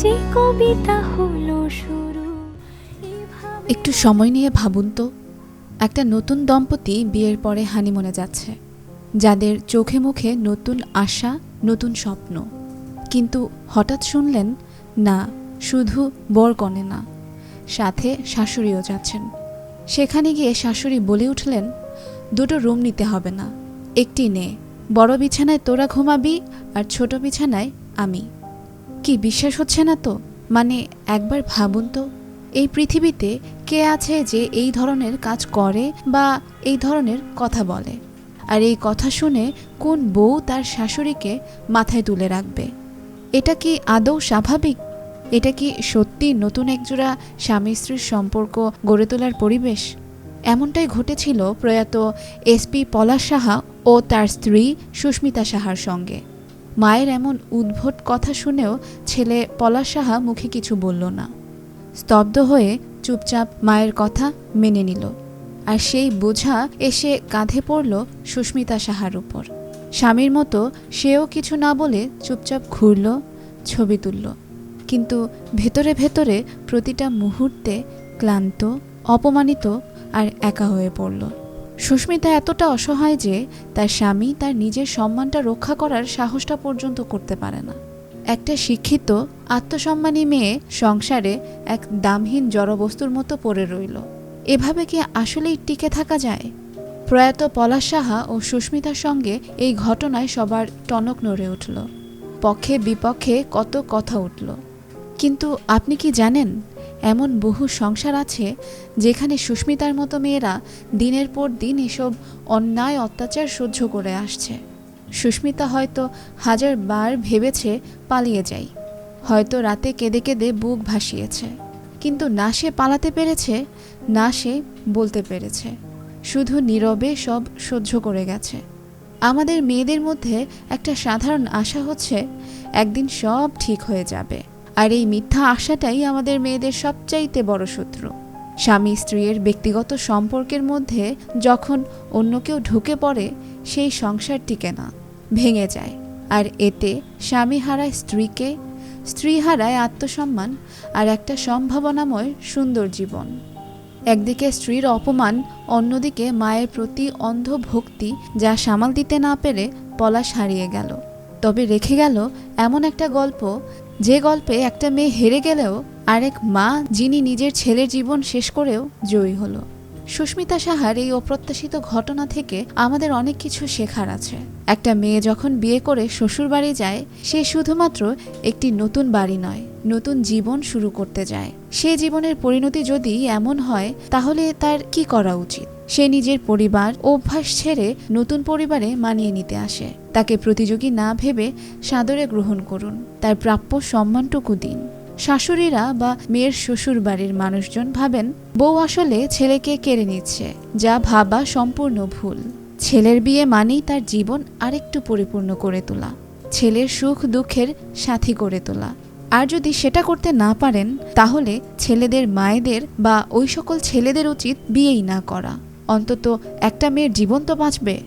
যে কবিতা হলো শুরু। একটু সময় নিয়ে ভাবুন তো, একটা নতুন দম্পতি বিয়ের পরে হানিমুনে যাচ্ছে, যাদের চোখে মুখে নতুন আশা, নতুন স্বপ্ন। কিন্তু হঠাৎ শুনলেন, না, শুধু বর কনে না, সাথে শাশুড়িও যাচ্ছেন। সেখানে গিয়ে শাশুড়ি বলে উঠলেন, দুটো রুম নিতে হবে না, একটি নে, বড় বিছানায় তোরা ঘুমাবি আর ছোট বিছানায় আমি। কি বিশ্বাস হচ্ছে না তো? মানে একবার ভাবুন তো, এই পৃথিবীতে কে আছে যে এই ধরনের কাজ করে বা এই ধরনের কথা বলে? আর এই কথা শুনে কোন বউ তার শাশুড়িকে মাথায় তুলে রাখবে? এটা কি আদৌ স্বাভাবিক? এটা কি সত্যি নতুন একজোড়া স্বামী স্ত্রীর সম্পর্ক গড়ে তোলার পরিবেশ? এমনটাই ঘটেছিল প্রয়াত এসপি পলাশ সাহা ও তার স্ত্রী সুস্মিতা সাহার সঙ্গে। মায়ের এমন উদ্ভট কথা শুনেও ছেলে পলাশ সাহা মুখে কিছু বলল না। স্তব্ধ হয়ে চুপচাপ মায়ের কথা মেনে নিল। আর সেই বোঝা এসে কাঁধে পড়ল সুস্মিতা সাহার উপর। স্বামীর মতো সেও কিছু না বলে চুপচাপ ঘুরল, ছবি তুলল। কিন্তু ভেতরে ভেতরে প্রতিটা মুহূর্তে ক্লান্ত, অপমানিত আর একা হয়ে পড়ল। সুস্মিতা এতটা অসহায় যে তার স্বামী তার নিজের সম্মানটা রক্ষা করার সাহসটা পর্যন্ত করতে পারে না। একটা শিক্ষিত, আত্মসম্মানী মেয়ে সংসারে এক দামহীন জড়বস্তুর মতো পড়ে রইল। এভাবে কি আসলেই টিকে থাকা যায়? প্রয়াত পলাশ সাহা ও সুস্মিতার সঙ্গে এই ঘটনায় সবার টনক নড়ে উঠল। পক্ষে বিপক্ষে কত কথা উঠল। কিন্তু আপনি কি জানেন এমন বহু সংসার আছে যেখানে সুস্মিতার মতো মেয়েরা দিনের পর দিন এসব অন্যায় অত্যাচার সহ্য করে আসছে। সুস্মিতা হয়তো হাজার বার ভেবেছে পালিয়ে যাই। হয়তো রাতে কেঁদে কেঁদে বুক ভাসিয়েছে। কিন্তু না সে পালাতে পেরেছে, না সে বলতে পেরেছে। শুধু নীরবে সব সহ্য করে গেছে। আমাদের মেয়েদের মধ্যে একটা সাধারণ আশা হচ্ছে, একদিন সব ঠিক হয়ে যাবে। আর এই মিথ্যা আশাটাই আমাদের মেয়েদের সবচাইতে বড় শত্রু। স্বামী স্ত্রীর ব্যক্তিগত সম্পর্কের মধ্যে যখন অন্য কেউ ঢুকে পড়ে, সেই সংসার টিকে না ভেঙে যায়। আর এতে স্বামী হারায় স্ত্রীকে, স্ত্রী হারায় আত্মসম্মান আর একটা সম্ভাবনাময় সুন্দর জীবন। একদিকে স্ত্রীর অপমান, অন্যদিকে মায়ের প্রতি অন্ধ ভক্তি যা সামাল দিতে না পেরে পলাশ হারিয়ে গেল। তবে রেখে গেল এমন একটা গল্প যে গল্পে একটা মেয়ে হেরে গেলেও আরেক মা যিনি নিজের ছেলের জীবন শেষ করেও জয়ী হলো। সুস্মিতা সাহার এই অপ্রত্যাশিত ঘটনা থেকে আমাদের অনেক কিছু শেখার আছে। একটা মেয়ে যখন বিয়ে করে শ্বশুর বাড়ি যায়, সে শুধুমাত্র একটি নতুন বাড়ি নয়, নতুন জীবন শুরু করতে যায়। সে জীবনের পরিণতি যদি এমন হয়, তাহলে তার কি করা উচিত? সে নিজের পরিবার, অভ্যাস ছেড়ে নতুন পরিবারে মানিয়ে নিতে আসে। তাকে প্রতিযোগী না ভেবে সাদরে গ্রহণ করুন। তার প্রাপ্য সম্মানটুকু দিন। শাশুড়িরা বা মেয়ের শ্বশুর বাড়ির মানুষজন ভাবেন, বউ আসলে ছেলেকে কেড়ে নিচ্ছে, যা ভাবা সম্পূর্ণ ভুল। ছেলের বিয়ে মানেই তার জীবন আরেকটু পরিপূর্ণ করে তোলা, ছেলের সুখ দুঃখের সাথী করে তোলা। আর যদি সেটা করতে না পারেন, তাহলে ছেলেদের মায়েদের বা ওই সকল ছেলেদের উচিত বিয়েই না করা। অন্তত একটা মেয়ের জীবন তো বাঁচবে।